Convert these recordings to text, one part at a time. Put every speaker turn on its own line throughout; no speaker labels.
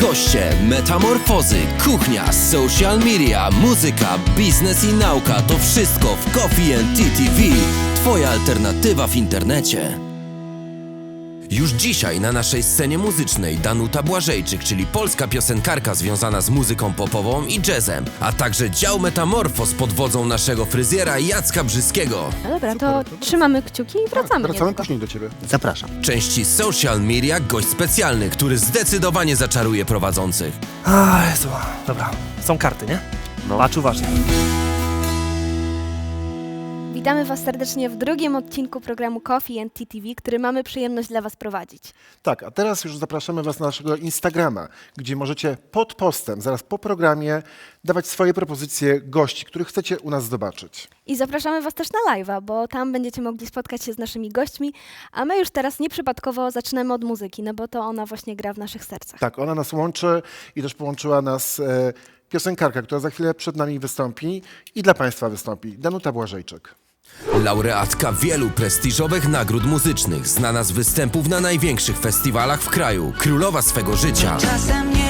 Goście, metamorfozy, kuchnia, social media, muzyka, biznes i nauka to wszystko w Coffee and TTV. Twoja alternatywa w internecie. Już dzisiaj na naszej scenie muzycznej Danuta Błażejczyk, czyli polska piosenkarka związana z muzyką popową i jazzem, a także dział Metamorfos pod wodzą naszego fryzjera Jacka Brzyskiego.
No dobra, to trzymamy kciuki i wracamy.
Wracamy
niedługo.
później do ciebie.
Zapraszam.
Części social media gość specjalny, który zdecydowanie zaczaruje prowadzących.
A, Jezu. Dobra, są karty, nie?
No.
Patrz uważnie.
Witamy Was serdecznie w drugim odcinku programu Coffee and TTV, który mamy przyjemność dla Was prowadzić.
Tak, a teraz już zapraszamy Was na naszego Instagrama, gdzie możecie pod postem, zaraz po programie, dawać swoje propozycje gości, których chcecie u nas zobaczyć.
I zapraszamy Was też na live'a, bo tam będziecie mogli spotkać się z naszymi gośćmi, a my już teraz nieprzypadkowo zaczynamy od muzyki, no bo to ona właśnie gra w naszych sercach.
Tak, ona nas łączy i też połączyła nas e, piosenkarka, która za chwilę przed nami wystąpi i dla Państwa wystąpi, Danuta Błażejczyk.
Laureatka wielu prestiżowych nagród muzycznych, znana z występów na największych festiwalach w kraju, królowa swego życia.
Czasem nie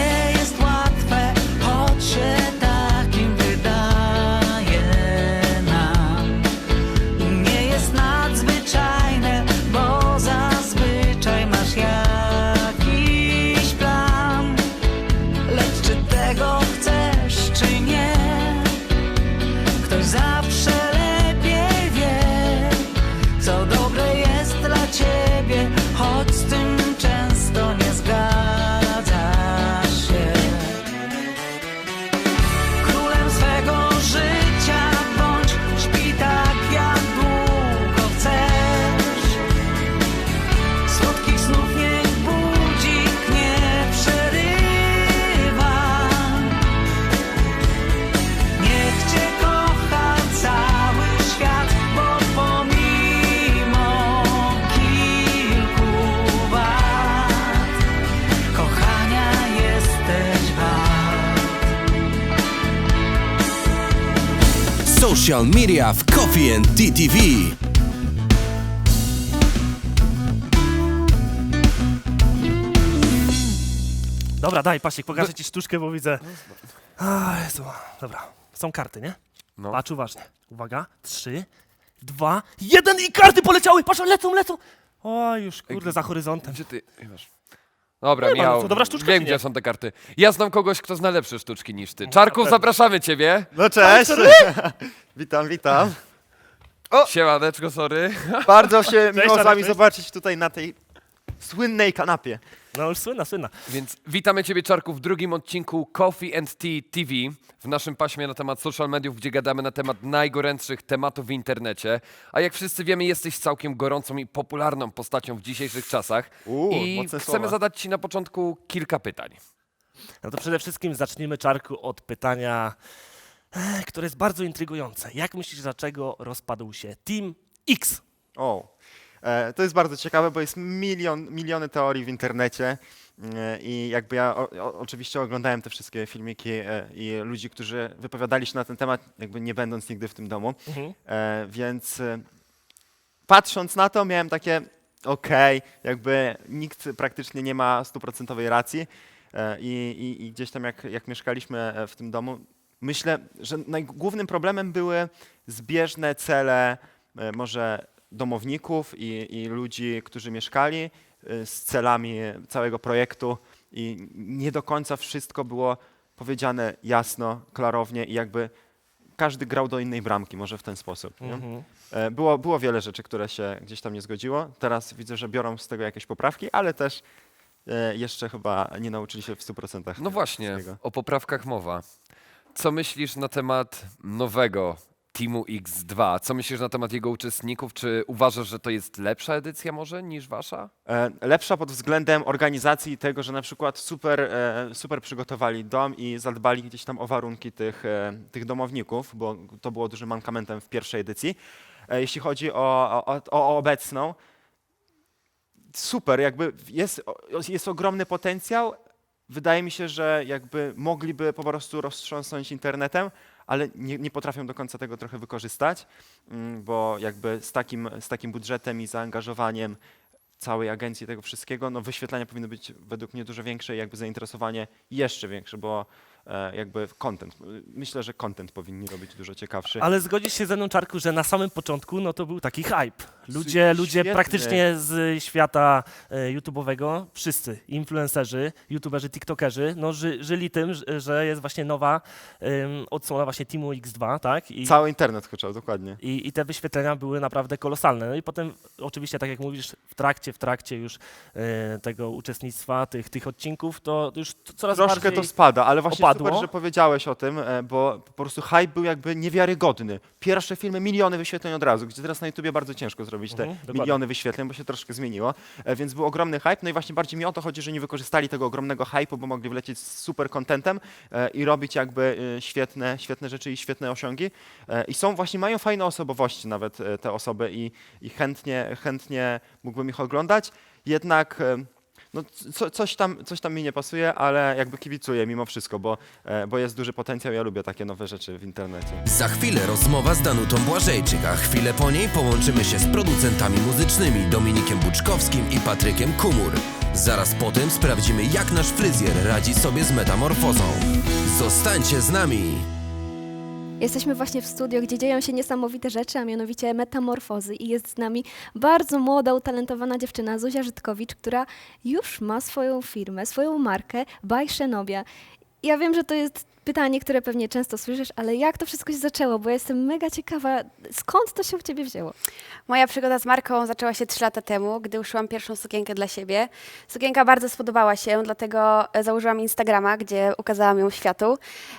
Social media w Coffee and TTV.
Dobra, daj, Pasik, pokażę ci sztuczkę, bo widzę. A, Jezu. Dobra, są karty, nie?
No.
Patrz uważnie. Uwaga, trzy, dwa, jeden i karty poleciały! Patrz, lecą, lecą! O, już kurde, za horyzontem.
Gdzie ty? Masz. Dobra,
Nie ma, no dobra sztuczka,
Wiem,
czy
gdzie
nie?
są te karty. Ja znam kogoś, kto zna lepsze sztuczki niż ty. Czarków, zapraszamy ciebie.
No cześć! witam, witam.
Siemaneczko, sorry.
Bardzo się miło z wami
cześć.
zobaczyć tutaj na tej słynnej kanapie.
No już słynna, słynna.
Więc witamy ciebie, Czarku, w drugim odcinku Coffee and Tea TV. W naszym paśmie na temat social mediów, gdzie gadamy na temat najgorętszych tematów w internecie. A jak wszyscy wiemy, jesteś całkiem gorącą i popularną postacią w dzisiejszych czasach.
Uuu,
I
mocne
chcemy
słowa.
zadać ci na początku kilka pytań.
No to przede wszystkim zacznijmy, Czarku, od pytania, eh, które jest bardzo intrygujące. Jak myślisz, dlaczego rozpadł się Team X?
O, to jest bardzo ciekawe, bo jest milion, miliony teorii w internecie e, i jakby ja o, oczywiście oglądałem te wszystkie filmiki e, i ludzi, którzy wypowiadali się na ten temat, jakby nie będąc nigdy w tym domu,
Mhm.
e, więc e, patrząc na to miałem takie, okej, jakby nikt praktycznie nie ma stuprocentowej racji e, i, i, i gdzieś tam jak, jak mieszkaliśmy e, w tym domu, myślę, że najgłównym problemem były zbieżne cele e, może domowników i, i ludzi, którzy mieszkali e, z celami całego projektu i nie do końca wszystko było powiedziane jasno, klarownie i jakby każdy grał do innej bramki, może w ten sposób.
Mhm.
E, Było, było wiele rzeczy, które się gdzieś tam nie zgodziło. Teraz widzę, że biorą z tego jakieś poprawki, ale też e, jeszcze chyba nie nauczyli się w 100%.
No właśnie, o poprawkach mowa. Co myślisz na temat nowego Teamu X2? Co myślisz na temat jego uczestników? Czy uważasz, że to jest lepsza edycja może niż wasza?
E, Lepsza pod względem organizacji i tego, że na przykład super, e, super przygotowali dom i zadbali gdzieś tam o warunki tych, e, tych domowników, bo to było dużym mankamentem w pierwszej edycji. E, Jeśli chodzi o, o, o obecną, super, jakby jest, jest ogromny potencjał. Wydaje mi się, że jakby mogliby po prostu roztrząsnąć internetem, ale nie, nie potrafią do końca tego trochę wykorzystać, mm, bo jakby z takim, z takim budżetem i zaangażowaniem całej agencji tego wszystkiego, no wyświetlenia powinny być według mnie dużo większe i jakby zainteresowanie jeszcze większe, bo e, jakby content, myślę, że content powinni robić dużo ciekawszy.
Ale zgodzisz się ze mną, Czarku, że na samym początku no to był taki hype. Ludzie, ludzie praktycznie z świata e, YouTube'owego, wszyscy influencerzy, YouTuberzy, TikTokerzy, no ży, żyli tym, że- że jest właśnie nowa um, odsłona właśnie Teamu X2, tak? I,
Cały internet huczał, dokładnie.
i, I te wyświetlenia były naprawdę kolosalne. No i potem oczywiście, tak jak mówisz, w trakcie, w trakcie już e, tego uczestnictwa, tych, tych odcinków, to już t- coraz
Troszkę
bardziej...
to spada, ale właśnie
opadło.
super, że powiedziałeś o tym, e, bo po prostu hype był jakby niewiarygodny. Pierwsze filmy, miliony wyświetleń od razu, gdzie teraz na YouTubie bardzo ciężko zrobić te
Mhm,
miliony wyświetleń, bo się troszkę zmieniło, e, więc był ogromny hype, no i właśnie bardziej mi o to chodzi, że nie wykorzystali tego ogromnego hype'u, bo mogli wlecieć z super contentem e, i robić jakby e, świetne, świetne rzeczy i świetne osiągi. I są właśnie, mają fajne osobowości nawet te osoby i, i chętnie, chętnie mógłbym ich oglądać, jednak... no, co, coś, tam, coś tam mi nie pasuje, ale jakby kibicuję mimo wszystko, bo, e, bo jest duży potencjał. Ja lubię takie nowe rzeczy w internecie.
Za chwilę rozmowa z Danutą Błażejczyk, a chwilę po niej połączymy się z producentami muzycznymi Dominikiem Buczkowskim i Patrykiem Kumur. Zaraz potem sprawdzimy, jak nasz fryzjer radzi sobie z metamorfozą. Zostańcie z nami!
Jesteśmy właśnie w studio, gdzie dzieją się niesamowite rzeczy, a mianowicie metamorfozy i jest z nami bardzo młoda, utalentowana dziewczyna Zuzia Żytkowicz, która już ma swoją firmę, swoją markę By Szenobia. Ja wiem, że to jest pytanie, które pewnie często słyszysz, ale jak to wszystko się zaczęło? Bo ja jestem mega ciekawa, skąd to się u ciebie wzięło?
Moja przygoda z marką zaczęła się 3 lata temu, gdy uszyłam pierwszą sukienkę dla siebie. Sukienka bardzo spodobała się, dlatego e, założyłam Instagrama, gdzie ukazałam ją światu.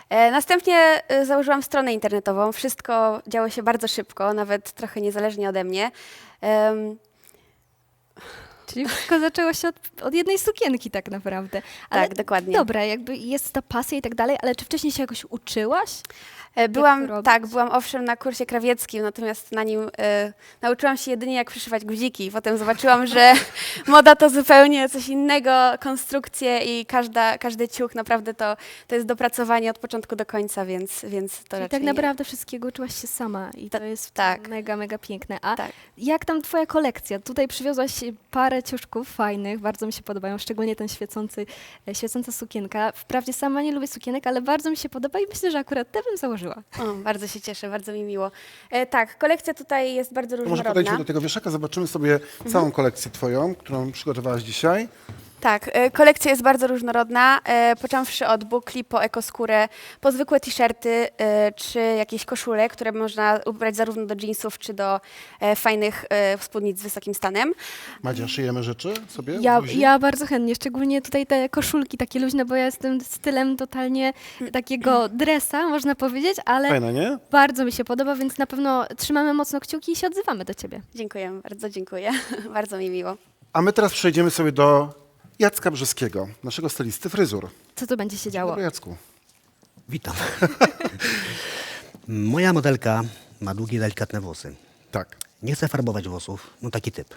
E, Następnie e, założyłam stronę internetową. Wszystko działo się bardzo szybko, nawet trochę niezależnie ode mnie. Em,
Czyli wszystko zaczęło się od, od jednej sukienki tak naprawdę. Ale
Tak, dokładnie.
Dobra, jakby jest ta pasja i tak dalej, ale czy wcześniej się jakoś uczyłaś?
E,
to
Byłam, tak, byłam owszem na kursie krawieckim, natomiast na nim e, nauczyłam się jedynie jak przyszywać guziki. Potem zobaczyłam, że moda to zupełnie coś innego, konstrukcje i każda, każdy ciuch naprawdę to, to jest dopracowanie od początku do końca, więc, więc to
Czyli
raczej
tak naprawdę wszystkiego uczyłaś się sama i to
Ta-
jest
tak.
mega, mega piękne. A
Tak.
jak tam twoja kolekcja? Tutaj przywiozłaś parę ciuszków fajnych, bardzo mi się podobają, szczególnie ten świecący, e, świecąca sukienka. Wprawdzie sama nie lubię sukienek, ale bardzo mi się podoba i myślę, że akurat te bym założyła.
O, bardzo się cieszę, bardzo mi miło. E, tak, kolekcja tutaj jest bardzo
To może
różnorodna.
podejdźmy do tego wieszaka, zobaczymy sobie całą kolekcję twoją, którą przygotowałaś dzisiaj.
Tak, e, kolekcja jest bardzo różnorodna, e, począwszy od bukli po ekoskórę, po zwykłe t-shirty e, czy jakieś koszule, które można ubrać zarówno do jeansów, czy do fajnych spódnic z wysokim stanem.
Madzia, szyjemy rzeczy sobie?
Ja, ja bardzo chętnie, szczególnie tutaj te koszulki takie luźne, bo ja jestem stylem totalnie takiego dresa, można powiedzieć, ale
Fajna, nie?
bardzo mi się podoba, więc na pewno trzymamy mocno kciuki i się odzywamy do ciebie.
Dziękuję, bardzo dziękuję, bardzo mi miło.
A my teraz przejdziemy sobie do Jacka Brzeskiego, naszego stylisty fryzur.
Co tu będzie się działo?
Dobry Jacku.
Witam. Moja modelka ma długie, delikatne włosy.
Tak.
Nie chce farbować włosów, no taki typ.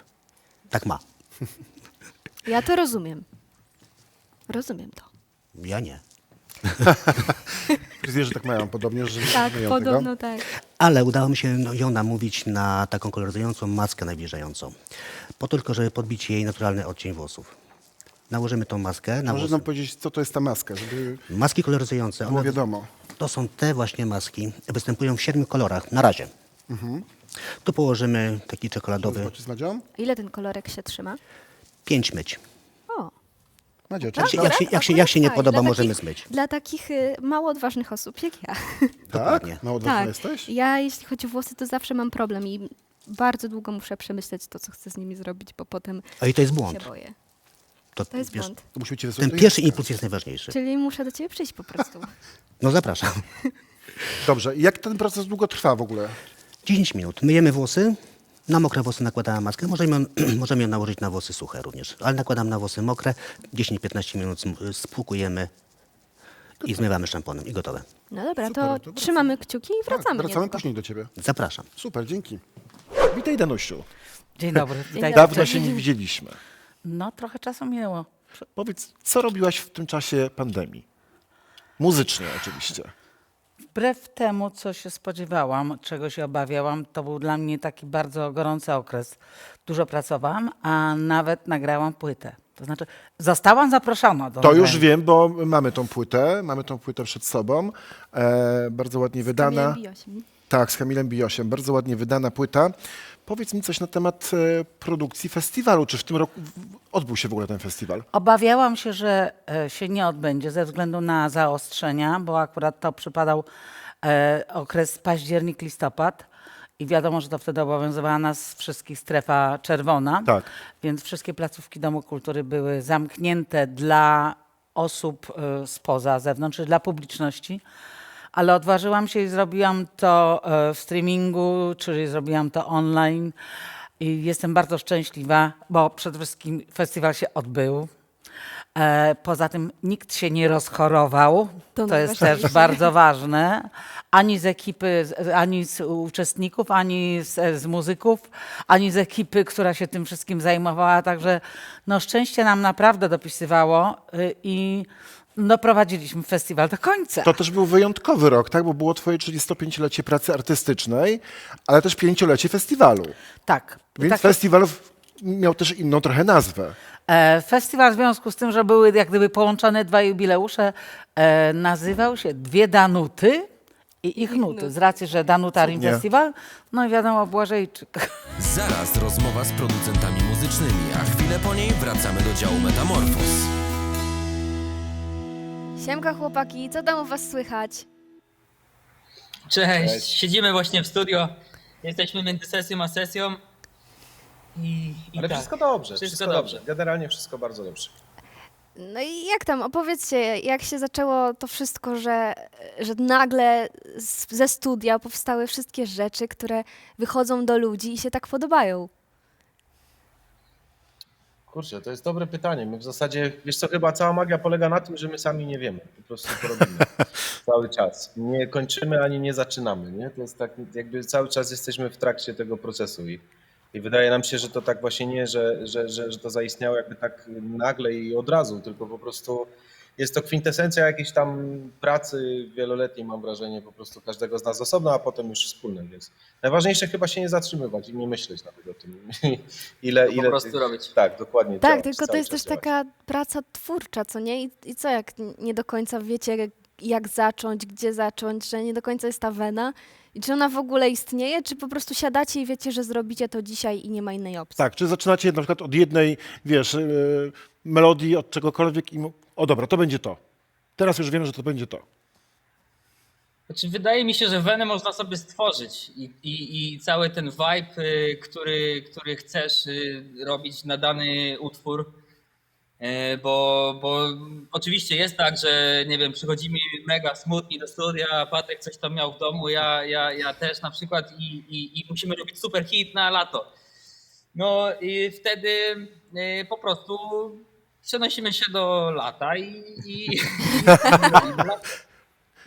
Tak ma.
Ja to rozumiem. Rozumiem to.
Ja nie.
Fryzjerzy tak mają podobnie, że
Tak,
nie
podobno tak.
Ale udało mi się no, ją namówić na taką koloryzującą maskę nawilżającą. Po to tylko, żeby podbić jej naturalny odcień włosów. Nałożymy tą maskę na
Możesz
włosy.
nam powiedzieć, co to jest ta maska, żeby
Maski koloryzujące,
było
one,
wiadomo.
to są te właśnie maski. Występują w siedmiu kolorach, na razie. Tu położymy taki czekoladowy,
Zobaczyć z Madzią?
Ile ten kolorek się trzyma?
pięć myć.
O,
się,
czy
jak się, jak się, jak się nie
Akurat
podoba.
Dla
możemy
takich-
zmyć.
Dla takich y, mało odważnych osób jak ja.
tak?
dokładnie.
Mało odważna
tak.
jesteś?
Ja jeśli chodzi o włosy, to zawsze mam problem i bardzo długo muszę przemyśleć to, co chcę z nimi zrobić, bo potem
A i to jest
się
błąd.
boję.
To,
To jest
wiesz,
błąd.
To musimy ci wysłać
ten
do
pierwszy
Jacka.
impuls jest najważniejszy.
Czyli muszę do ciebie przyjść po prostu.
No zapraszam.
Dobrze, jak ten proces długo trwa w ogóle?
10 minut. Myjemy włosy. Na mokre włosy nakładam maskę. Możemy, ją- możemy ją nałożyć na włosy suche również. Ale nakładam na włosy mokre. 10-15 minut sm- spłukujemy i zmywamy szamponem i gotowe.
No dobra,
Super,
to
to wracamy.
trzymamy kciuki i wracamy.
Tak, wracamy
niedługo.
później do ciebie.
Zapraszam.
Super, dzięki. Witaj Danusiu.
Dzień dobry. Witajcie.
Dawno się nie widzieliśmy.
No, trochę czasu minęło.
Powiedz, co robiłaś w tym czasie pandemii? Muzycznie oczywiście.
Wbrew temu, co się spodziewałam, czego się obawiałam, to był dla mnie taki bardzo gorący okres. Dużo pracowałam, a nawet nagrałam płytę. To znaczy, zostałam zaproszona do
To już
nagrania.
wiem, bo mamy tą płytę, mamy tą płytę przed sobą, e, bardzo ładnie wydana.
Kamilem Biosiem.
Tak, z Kamilem Biosiem, bardzo ładnie wydana płyta. Powiedz mi coś na temat e, produkcji festiwalu. Czy w tym roku w- odbył się w ogóle ten festiwal?
Obawiałam się, że e, się nie odbędzie ze względu na zaostrzenia, bo akurat to przypadał e, okres październik-listopad i wiadomo, że to wtedy obowiązywała nas wszystkich strefa czerwona,
Tak.
więc wszystkie placówki Domu Kultury były zamknięte dla osób e, spoza zewnątrz, czy dla publiczności. Ale odważyłam się i zrobiłam to e, w streamingu, czyli zrobiłam to online. I jestem bardzo szczęśliwa, bo przede wszystkim festiwal się odbył. E, poza tym nikt się nie rozchorował.
To
To, jest też bardzo ważne. Ani z ekipy, ani z uczestników, ani z, z muzyków, ani z ekipy, która się tym wszystkim zajmowała. Także no, szczęście nam naprawdę dopisywało y, i doprowadziliśmy festiwal do końca.
To też był wyjątkowy rok, tak? Bo było twoje 35-lecie pracy artystycznej, ale też pięciolecie festiwalu.
Tak.
Więc
tak,
festiwal miał też inną trochę nazwę.
E, Festiwal w związku z tym, że były jak gdyby połączone dwa jubileusze, e, nazywał się Dwie Danuty i ich nuty. Z racji, że Danutarim
Cudnie.
Festiwal, no i wiadomo, Błażejczyk.
Zaraz rozmowa z producentami muzycznymi, a chwilę po niej wracamy do działu Metamorfos.
Siemka chłopaki, co tam u was słychać?
Cześć. siedzimy właśnie w studio. Jesteśmy między sesją a sesją. I, i
Ale
tak.
wszystko dobrze,
Wszystko
wszystko, dobrze.
dobrze.
Generalnie wszystko bardzo dobrze.
No i jak tam, opowiedzcie, jak się zaczęło to wszystko, że, że nagle z, ze studia powstały wszystkie rzeczy, które wychodzą do ludzi i się tak podobają.
Kurczę, to jest dobre pytanie. My w zasadzie, wiesz co, chyba cała magia polega na tym, że my sami nie wiemy. Po prostu to robimy cały czas. Nie kończymy ani nie zaczynamy. Nie? To jest tak, jakby cały czas jesteśmy w trakcie tego procesu i, i wydaje nam się, że to tak właśnie nie, że, że, że, że to zaistniało jakby tak nagle i od razu, tylko po prostu jest to kwintesencja jakiejś tam pracy wieloletniej, mam wrażenie, po prostu każdego z nas osobno, a potem już wspólnej. Więc najważniejsze chyba się nie zatrzymywać i nie myśleć nawet o tym. ile,
Po
ile
prostu
tych-
robić.
Tak, dokładnie.
Tak,
działać,
tylko to jest też
działać.
taka praca twórcza, co nie? I, I co, jak nie do końca wiecie, jak zacząć, gdzie zacząć, że nie do końca jest ta wena? I czy ona w ogóle istnieje, czy po prostu siadacie i wiecie, że zrobicie to dzisiaj i nie ma innej opcji?
Tak, czy zaczynacie na przykład od jednej, wiesz, yy, melodii, od czegokolwiek i o dobra, to będzie to. Teraz już wiem, że to będzie to.
Znaczy, wydaje mi się, że wenę można sobie stworzyć i, i, i cały ten vibe, y, który, który chcesz y, robić na dany utwór. y, Bo, bo oczywiście jest tak, że nie wiem, przychodzimy mega smutni do studia, Patryk coś tam miał w domu, ja, ja, ja też na przykład i, i, i musimy robić super hit na lato. No i wtedy po prostu przenosimy się do lata i, i,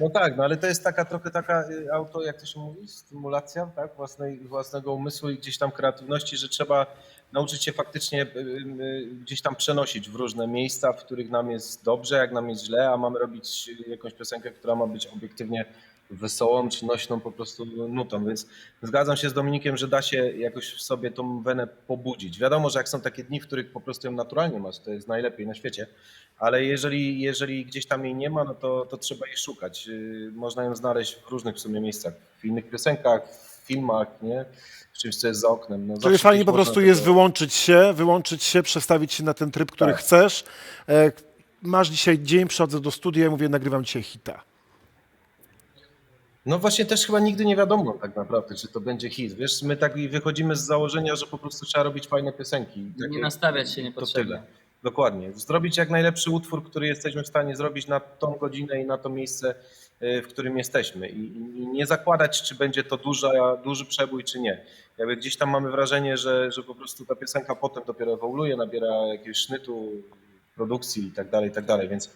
No tak, no ale to jest taka trochę taka y, auto, jak to się mówi, stymulacja tak? Własnej, własnego umysłu i gdzieś tam kreatywności, że trzeba nauczyć się faktycznie y, y, gdzieś tam przenosić w różne miejsca, w których nam jest dobrze, jak nam jest źle, a mamy robić jakąś piosenkę, która ma być obiektywnie wesołą czy nośną po prostu nutą, więc zgadzam się z Dominikiem, że da się jakoś w sobie tą wenę pobudzić. Wiadomo, że jak są takie dni, w których po prostu ją naturalnie masz, to jest najlepiej na świecie, ale jeżeli, jeżeli gdzieś tam jej nie ma, no to, to trzeba jej szukać. Yy, Można ją znaleźć w różnych w sumie miejscach, w innych piosenkach, w filmach, nie? w czymś, co jest za oknem. No,
Czyli fajnie po prostu jest
tego-
wyłączyć się, wyłączyć się, przestawić się na ten tryb, który
Tak.
chcesz. E, masz dzisiaj dzień, przychodzę do studia i mówię, nagrywam dzisiaj hita.
No właśnie też chyba nigdy nie wiadomo tak naprawdę, czy to będzie hit. Wiesz, my tak i wychodzimy z założenia, że po prostu trzeba robić fajne piosenki.
nie
Takie-
nastawiać się
To
niepotrzebnie.
tyle. Dokładnie. Zrobić jak najlepszy utwór, który jesteśmy w stanie zrobić na tą godzinę i na to miejsce, y, w którym jesteśmy. I, i- i nie zakładać, czy będzie to duża, duży przebój, czy nie. Jakby gdzieś tam mamy wrażenie, że, że po prostu ta piosenka potem dopiero ewoluuje, nabiera jakiegoś sznytu, produkcji i tak dalej, i tak dalej. Więc,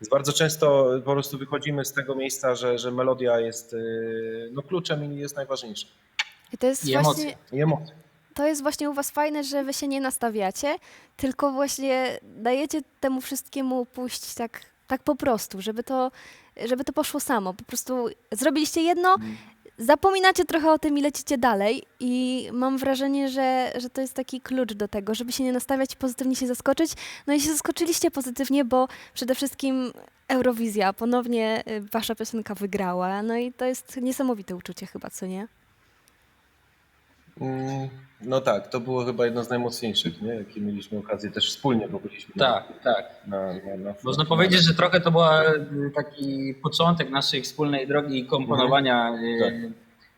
więc bardzo często po prostu wychodzimy z tego miejsca, że, że melodia jest y, no, kluczem i jest najważniejsza.
I to jest
I
właśnie
emocje.
I emocje.
to jest właśnie u was fajne, że wy się nie nastawiacie, tylko właśnie dajecie temu wszystkiemu pójść tak Tak po prostu, żeby to, żeby to poszło samo. Po prostu zrobiliście jedno, zapominacie trochę o tym i lecicie dalej i mam wrażenie, że, że to jest taki klucz do tego, żeby się nie nastawiać pozytywnie się zaskoczyć. No i się zaskoczyliście pozytywnie, bo przede wszystkim Eurowizja, ponownie y, wasza piosenka wygrała, no i to jest niesamowite uczucie chyba, co nie?
Mm, No tak, to było chyba jedno z najmocniejszych, nie? jakie mieliśmy okazję też wspólnie, bo byliśmy na,
Tak, tak.
na, na, na
Można powiedzieć, że trochę to była y, taki początek naszej wspólnej drogi komponowania y,
Tak.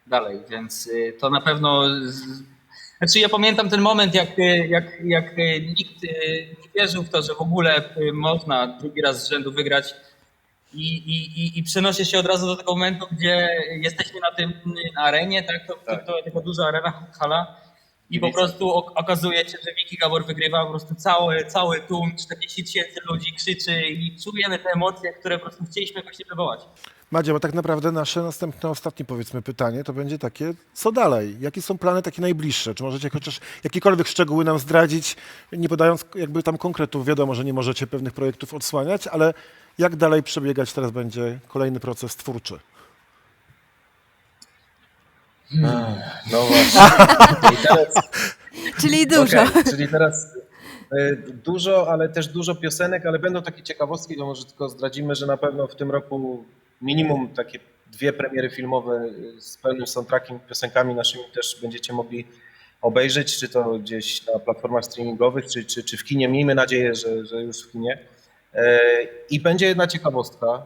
dalej, więc y, to na pewno. Znaczy ja pamiętam ten moment, jak, y, jak, jak nikt nie wierzył w to, że w ogóle można drugi raz z rzędu wygrać. I, i, i, przenoszę się od razu do tego momentu, gdzie jesteśmy na tym arenie, tak? To, to, to taka duża arena, hala. I po prostu ok- okazuje się, że Wiki Gabor wygrywa, po prostu cały, cały tłum, 40 tysięcy ludzi krzyczy i czujemy te emocje, które po prostu chcieliśmy właśnie wywołać.
Madzie, bo tak naprawdę nasze następne, ostatnie powiedzmy pytanie to będzie takie, co dalej? Jakie są plany takie najbliższe? Czy możecie chociaż jakiekolwiek szczegóły nam zdradzić, nie podając jakby tam konkretów? Wiadomo, że nie możecie pewnych projektów odsłaniać, ale jak dalej przebiegać teraz będzie kolejny proces twórczy?
No właśnie. I teraz,
Czyli dużo.
Okej, czyli teraz e, dużo, ale też dużo piosenek, ale będą takie ciekawostki, to może tylko zdradzimy, że na pewno w tym roku minimum takie dwie premiery filmowe e, z pełnym soundtrackiem, piosenkami naszymi też będziecie mogli obejrzeć, czy to gdzieś na platformach streamingowych, czy, czy, czy w kinie. Miejmy nadzieję, że, że już w kinie. E, I będzie jedna ciekawostka,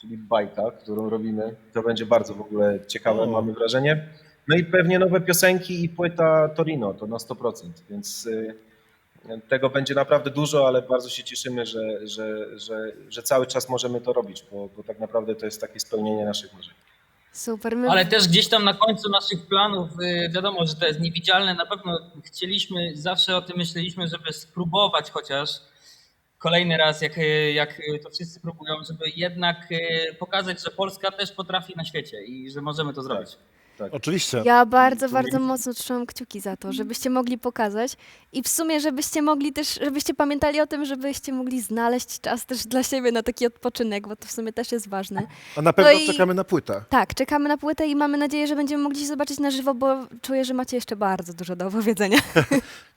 czyli bajka, którą robimy. To będzie bardzo w ogóle ciekawe, mamy wrażenie. No i pewnie nowe piosenki i płyta Torino, to na 100%, więc y, tego będzie naprawdę dużo, ale bardzo się cieszymy, że, że, że, że cały czas możemy to robić, bo, bo tak naprawdę to jest takie spełnienie naszych marzeń.
Super. My
Ale też gdzieś tam na końcu naszych planów, y, wiadomo, że to jest niewidzialne, na pewno chcieliśmy, zawsze o tym myśleliśmy, żeby spróbować chociaż kolejny raz, jak, jak to wszyscy próbują, żeby jednak y, pokazać, że Polska też potrafi na świecie i że możemy to zrobić.
Oczywiście.
Ja bardzo, bardzo mocno trzymam kciuki za to, żebyście mogli pokazać i w sumie, żebyście mogli też, żebyście pamiętali o tym, żebyście mogli znaleźć czas też dla siebie na taki odpoczynek, bo to w sumie też jest ważne.
A na pewno
No i-
czekamy na płytę.
Tak, czekamy na płytę i mamy nadzieję, że będziemy mogli się zobaczyć na żywo, bo czuję, że macie jeszcze bardzo dużo do opowiedzenia.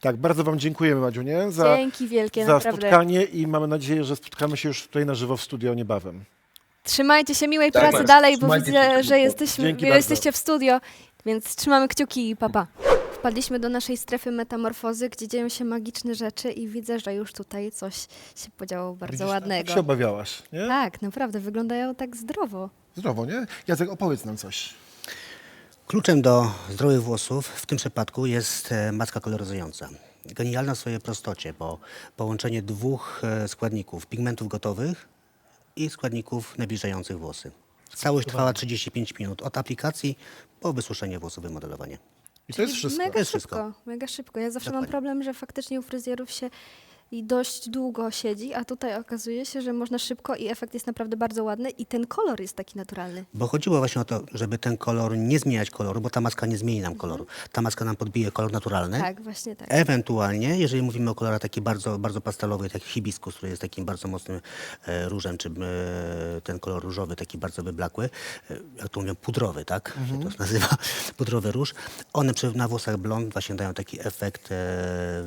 Tak, bardzo Wam dziękujemy, Madziunie, za,
Dzięki wielkie,
za
naprawdę.
spotkanie i mamy nadzieję, że spotkamy się już tutaj na żywo w studio niebawem.
Trzymajcie się, miłej
Tak
pracy dalej, bo
się
widzę, że jesteśmy,
Dzięki
jesteście w studio, więc trzymamy kciuki i papa. Wpadliśmy do naszej strefy metamorfozy, gdzie dzieją się magiczne rzeczy i widzę, że już tutaj coś się podziało bardzo
Widzisz,
ładnego.
Tak się obawiałaś, nie?
Tak, naprawdę, wyglądają tak zdrowo.
Zdrowo, nie? Jacek, opowiedz nam coś.
Kluczem do zdrowych włosów w tym przypadku jest e, maska koloryzująca. Genialna w swojej prostocie, bo połączenie dwóch e, składników, pigmentów gotowych i składników nawilżających włosy. Całość trwała 35 minut od aplikacji po wysuszenie włosów wymodelowanie.
I to jest wszystko.
Mega
To jest
szybko,
wszystko.
mega szybko. Ja zawsze
Dokładnie.
mam problem, że faktycznie u fryzjerów się i dość długo siedzi, a tutaj okazuje się, że można szybko i efekt jest naprawdę bardzo ładny i ten kolor jest taki naturalny.
Bo chodziło właśnie o to, żeby ten kolor nie zmieniać koloru, bo ta maska nie zmieni nam koloru. Ta maska nam podbije kolor naturalny.
Tak, właśnie tak.
Ewentualnie, jeżeli mówimy o kolorach taki bardzo, bardzo pastelowy, taki hibiskus, który jest takim bardzo mocnym e, różem, czy e, ten kolor różowy, taki bardzo wyblakły, e, jak to mówią, pudrowy, tak? Się to nazywa pudrowy róż. One przy, na włosach blond właśnie dają taki efekt e,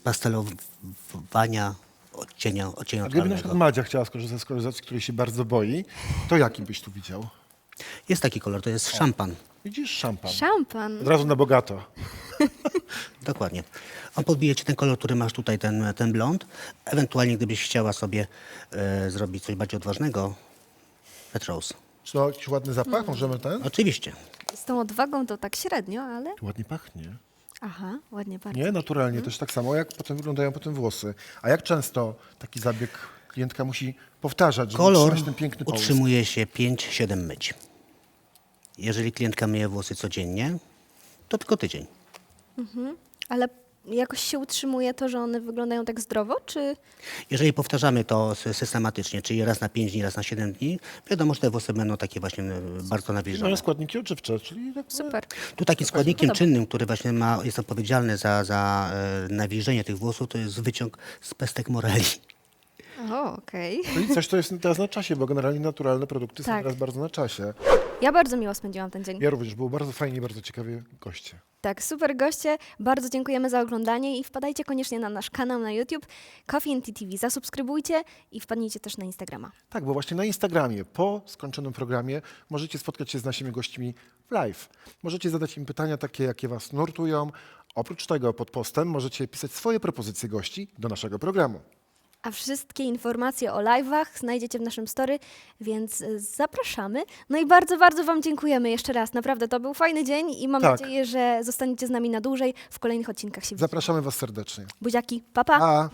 spastelowania odcienia, odcienia
A gdyby na przykład. Madzia chciała skorzystać z koloryzacji, której się bardzo boi, to jaki byś tu widział?
Jest taki kolor, to jest szampan.
Widzisz, szampan.
Szampan.
Od razu na bogato.
Dokładnie. On podbije ci ten kolor, który masz tutaj, ten, ten blond. Ewentualnie, gdybyś chciała sobie e, zrobić coś bardziej odważnego, Red Rose.
Czy to jakiś ładny zapach? Możemy ten?
Oczywiście.
Z tą odwagą to tak średnio, ale
Ładnie pachnie.
Aha, ładnie bardzo.
Nie, naturalnie też tak samo, jak potem wyglądają potem włosy. A jak często taki zabieg klientka musi powtarzać, żeby
Kolor
utrzymać ten piękny połysk?
utrzymuje się 5-7 myć. Jeżeli klientka myje włosy codziennie, to tylko tydzień.
Ale jakoś się utrzymuje to, że one wyglądają tak zdrowo, czy
Jeżeli powtarzamy to sy- systematycznie, czyli raz na 5 dni, raz na 7 dni, wiadomo, że te włosy będą takie właśnie e, bardzo
Mają
nawilżone.
składniki odżywcze, czyli tak
super?
Tu takim składnikiem
podoba.
czynnym, który właśnie ma, jest odpowiedzialny za, za e, nawilżenie tych włosów, to jest wyciąg z pestek moreli.
O, okej.
No i coś, to jest teraz na czasie, bo generalnie naturalne produkty są
Tak.
teraz bardzo na czasie.
Ja bardzo miło spędziłam ten dzień.
Ja również, było bardzo fajnie, bardzo ciekawie goście.
Tak, super goście. Bardzo dziękujemy za oglądanie i wpadajcie koniecznie na nasz kanał na YouTube Coffee and Tea TV. Zasubskrybujcie i wpadnijcie też na Instagrama.
Tak, bo właśnie na Instagramie po skończonym programie możecie spotkać się z naszymi gośćmi live. Możecie zadać im pytania takie, jakie was nurtują. Oprócz tego pod postem możecie pisać swoje propozycje gości do naszego programu.
A wszystkie informacje o live'ach znajdziecie w naszym story, więc y, zapraszamy. No i bardzo, bardzo Wam dziękujemy jeszcze raz. Naprawdę to był fajny dzień i mam
Tak.
nadzieję, że zostaniecie z nami na dłużej. W kolejnych odcinkach się widzimy.
Zapraszamy was serdecznie.
Buziaki, pa pa!
Pa!